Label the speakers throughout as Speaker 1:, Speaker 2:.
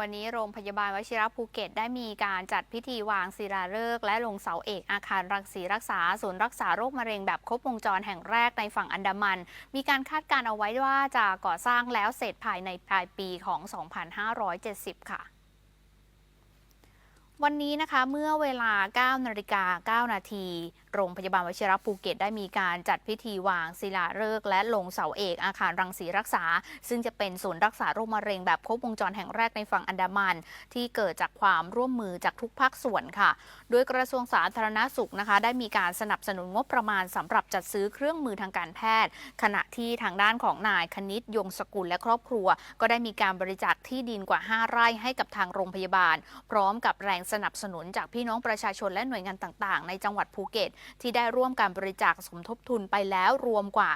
Speaker 1: วันนี้โรงพยาบาลวชิระภูเก็ตได้มีการจัดพิธีวางศิลาฤกษ์และลงเสาเอกอาคารรังสีรักษา ศูนย์รักษาโรคมะเร็งแบบครบวงจรแห่งแรกในฝั่งอันดามัน มีการคาดการเอาไว้ว่าจะก่อสร้างแล้วเสร็จภายในปลายปีของ 2570 ค่ะ วันนี้นะคะเมื่อเวลา 9 นาฬิกา 9 นาที โรงพยาบาลวชิรภูเก็ตได้มีการจัดพิธีวางศิลาฤกษ์และลงเสาเอกอาคารรังสีรักษา ซึ่งจะเป็นศูนย์รักษาโรคมะเร็งแบบครบวงจรแห่งแรกในฝั่งอันดามัน ที่เกิดจากความร่วมมือจากทุกภาคส่วนค่ะ โดยกระทรวงสาธารณสุขนะคะ ได้มีการสนับสนุนงบประมาณสำหรับจัดซื้อเครื่องมือทางการแพทย์ ขณะที่ทางด้านของนายคณิตยงสกุลและครอบครัว ก็ได้มีการบริจาคที่ดินกว่า 5 ไร่ให้กับทางโรงพยาบาล พร้อมกับแรงสนับสนุนจากพี่น้องประชาชนและหน่วยงานต่างๆ ในจังหวัดภูเก็ต ที่ได้ร่วมการบริจาคสมทบทุนไปแล้วรวมกว่า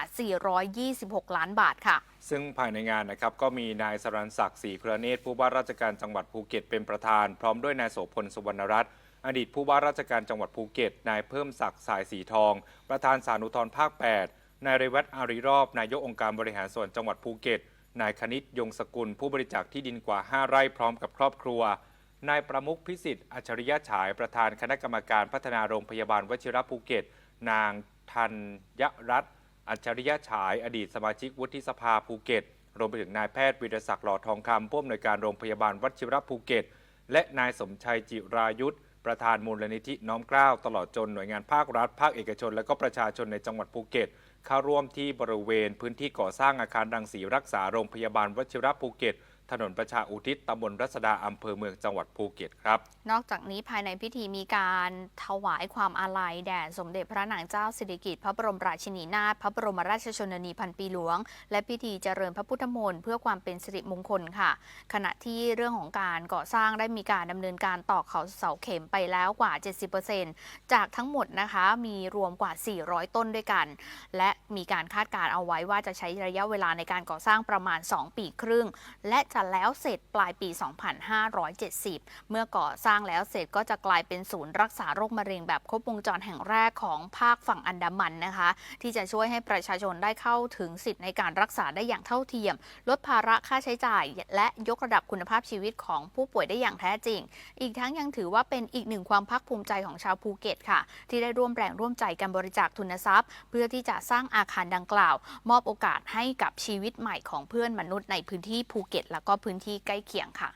Speaker 1: 426 ล้านบาทค่ะ
Speaker 2: ซึ่งภายในงานนะครับก็มีนายสรันศักดิ์ศรีพระเนตรผู้ว่าราชการจังหวัดภูเก็ตเป็นประธาน พร้อมด้วยนายโสพลสุวรรณรัตน์อดีตผู้ว่าราชการจังหวัดภูเก็ต นายเพิ่มศักดิ์สายสีทอง ประธานสานุทรภาค 8 นายเรวัตอาริรอบ นายกองค์การบริหารส่วนจังหวัดภูเก็ต นายคณิตยงสกุล ผู้บริจาคที่ดินกว่า 5 ไร่พร้อมกับครอบครัว นายประมุขพิสิทธิ์อัจฉริยะฉายประธานคณะกรรมการพัฒนาโรงพยาบาลวชิรภูเก็ต นางธัญรัตน์อัจฉริยะฉาย อดีตสมาชิกวุฒิสภาภูเก็ต รวมไปถึงนายแพทย์วิรศักดิ์หล่อทองคำผู้อำนวยการโรงพยาบาลวชิรภูเก็ต และนายสมชัยจิรายุทธประธานมูลนิธิน้อมเกล้าตลอดจนหน่วยงานภาครัฐ ภาคเอกชน และก็ประชาชนในจังหวัดภูเก็ต เข้าร่วมที่บริเวณพื้นที่ก่อสร้างอาคารรังสีรักษาโรงพยาบาลวชิรภูเก็ต ถนนประชาอุทิศตำบลรัศดาอำเภอเมืองจังหวัดภูเก็ตครับ
Speaker 1: นอกจากนี้ภายในพิธีมีการถวายความอาลัยแด่สมเด็จพระนางเจ้าสิริกิติ์พระบรมราชินีนาถพระบรมราชชนนีพันปีหลวง และพิธีเจริญพระพุทธมนต์เพื่อความเป็นสิริมงคลค่ะ ขณะที่เรื่องของการก่อสร้างได้มีการดำเนินการตอกเขาเสาเข็มไปแล้วกว่า 70%จากทั้งหมดนะคะมีรวมกว่า 400 ต้นด้วยกัน และมีการคาดการณ์เอาไว้ว่าจะใช้ระยะเวลาในการก่อสร้างประมาณ 2 ปีครึ่ง และจะแล้วเสร็จปลายปี 2570 เมื่อก่อสร้างแล้วเสร็จก็จะกลายเป็นศูนย์รักษาโรคมะเร็งแบบครบวงจรแห่งแรกของภาคฝั่งอันดามันนะคะ ที่จะช่วยให้ประชาชนได้เข้าถึงสิทธิ์ในการรักษาได้อย่างเท่าเทียม ลดภาระค่าใช้จ่าย และยกระดับคุณภาพชีวิตของผู้ป่วยได้อย่างแท้จริง อีกทั้งยังถือว่าเป็นอีกหนึ่งความภาคภูมิใจของชาวภูเก็ตค่ะ ที่ได้ร่วมแรงร่วมใจกันบริจาคทุนทรัพย์ เพื่อที่จะสร้างอาคารดังกล่าว มอบโอกาสให้กับชีวิตใหม่ของเพื่อนมนุษย์ในพื้นที่ภูเก็ตและก็พื้นที่ใกล้เคียงค่ะ